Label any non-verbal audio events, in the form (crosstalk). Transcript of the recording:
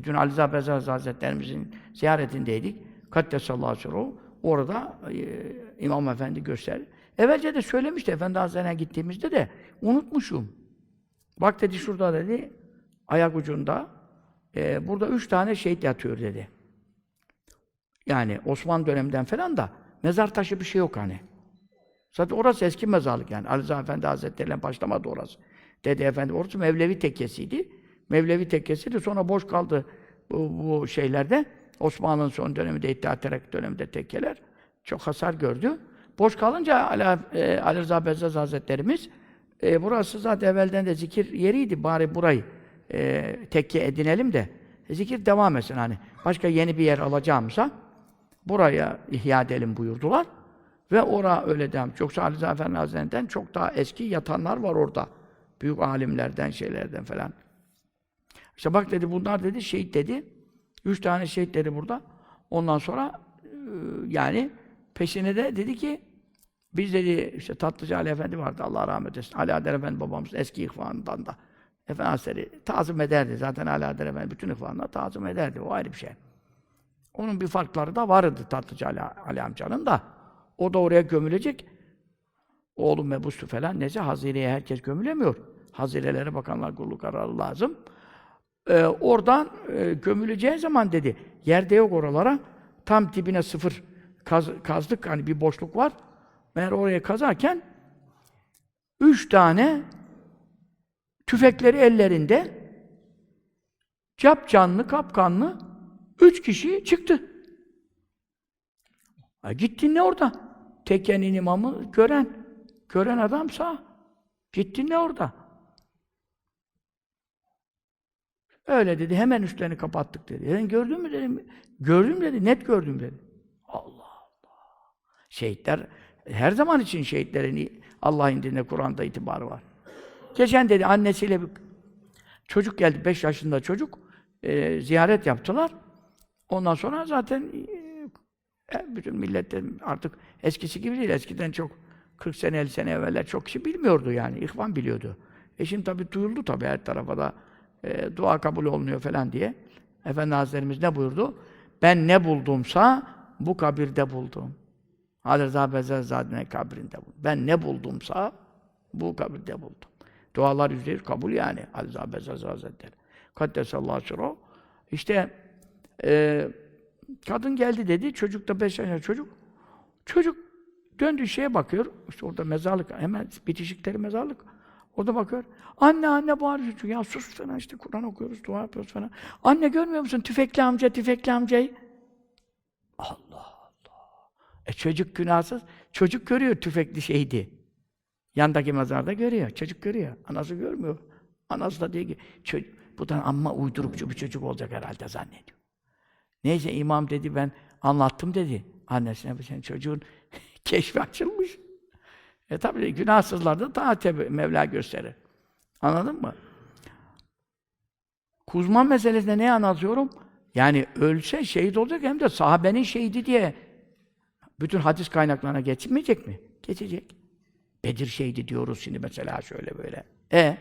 E, dün Ali Rıza Bezaz Hazretlerimizin ziyaretindeydik. Kaddesallahu sirruhu. Orada e, İmam Efendi göster. Evvelce de söylemişti Efendi Hazretleri'ne gittiğimizde de unutmuşum. Bak dedi şurada dedi ayak ucunda e, burada üç tane şehit yatıyor dedi. Yani Osmanlı döneminden falan da mezar taşı bir şey yok hani. Zaten orası eski mezarlık yani. Ali Rıza Efendi Hazretleri'yle başlamadı orası. Dede Efendi orası Mevlevi tekkesiydi. Mevlevi tekkesiydi. Sonra boş kaldı bu, bu şeylerde. Osmanlı'nın son döneminde, İttihat Terakki döneminde tekkeler çok hasar gördü. Boş kalınca Ali, e, Ali Rıza Bezzaz Hazretlerimiz e, burası zaten evvelden de zikir yeriydi. Bari burayı e, tekke edinelim de zikir devam etsin hani. Başka yeni bir yer alacağımıza buraya ihya edelim buyurdular. Ve ora öyle devam. Yoksa Ali Efendi Hazretleri'nden çok daha eski yatanlar var orada. Büyük alimlerden, şeylerden falan. İşte bak dedi bunlar dedi şehit dedi. Üç tane şehit dedi burada. Ondan sonra e, yani peşine de dedi ki biz dedi işte Tatlıcı Ali Efendi vardı Allah rahmet eylesin. Ali Adel Efendi babamız eski ihvanından da Efendi Hazretleri tazım ederdi. Zaten Ali Adel Efendi bütün ihvanına tazım ederdi. O ayrı bir şey. Onun bir farkları da vardı Tatlıcı Ali, Ali amcanın da. O da oraya gömülecek. Oğlum mebustu falan neyse hazireye herkes gömülemiyor. Hazirelere bakanlar kurulu kararı lazım. Ee, oradan e, gömüleceği zaman dedi, yerde yok oralara. Tam dibine sıfır kaz, kazdık, hani bir boşluk var. Meğer oraya kazarken üç tane tüfekleri ellerinde cap canlı, kapkanlı üç kişi çıktı. Ha, gitti ne orada? Tekkenin imamı gören, gören adamsa gitti ne orada? Öyle dedi, hemen üstlerini kapattık dedi. Ben gördün mü dedim. Gördüm dedi, net gördüm dedi. Allah Allah. Şehitler, her zaman için şehitlerin Allah indinde Kur'an'da itibarı var. Geçen dedi annesiyle bir çocuk geldi, beş yaşında çocuk. e, ziyaret yaptılar. Ondan sonra zaten e, bütün milletler artık eskisi gibi değil. Eskiden çok 40 sene, 50 sene evveller çok kişi bilmiyordu yani. İhvan biliyordu. E şimdi tabii duyuldu tabii her tarafa da e, dua kabul olmuyor falan diye. Efendi Hazretlerimiz ne buyurdu? Ben ne buldumsa bu kabirde buldum. Ali Rıza Bezzerzade'nin kabrinde buldum. Ben ne buldumsa bu kabirde buldum. Dualar yüzde yüz kabul yani. Rıza Bezzerzade Hazretleri. Kaddesallahu sirruhu. İşte e, kadın geldi dedi. Çocuk da beş yaşında çocuk. Çocuk döndü şeye bakıyor. İşte orada mezarlık. Hemen bitişikleri mezarlık. Orada bakıyor. Anne anne bağırıyor. Ya sus falan işte Kur'an okuyoruz, dua yapıyoruz falan. Anne görmüyor musun tüfekli amca, tüfekli amcayı? Allah Allah. E çocuk günahsız. Çocuk görüyor tüfekli şeydi. Yandaki mezarda görüyor. Çocuk görüyor. Anası görmüyor. Anası da diyor ki çocuk, bu da amma uydurukçu bir çocuk olacak herhalde zannediyor. Neyse imam dedi ben anlattım dedi. Annesine bu senin çocuğun (laughs) keşfi açılmış. E tabi günahsızlar da daha tabi Mevla gösterir. Anladın mı? Kuzman meselesinde ne anlatıyorum? Yani ölse şehit olacak hem de sahabenin şehidi diye bütün hadis kaynaklarına geçmeyecek mi? Geçecek. Bedir şehidi diyoruz şimdi mesela şöyle böyle. E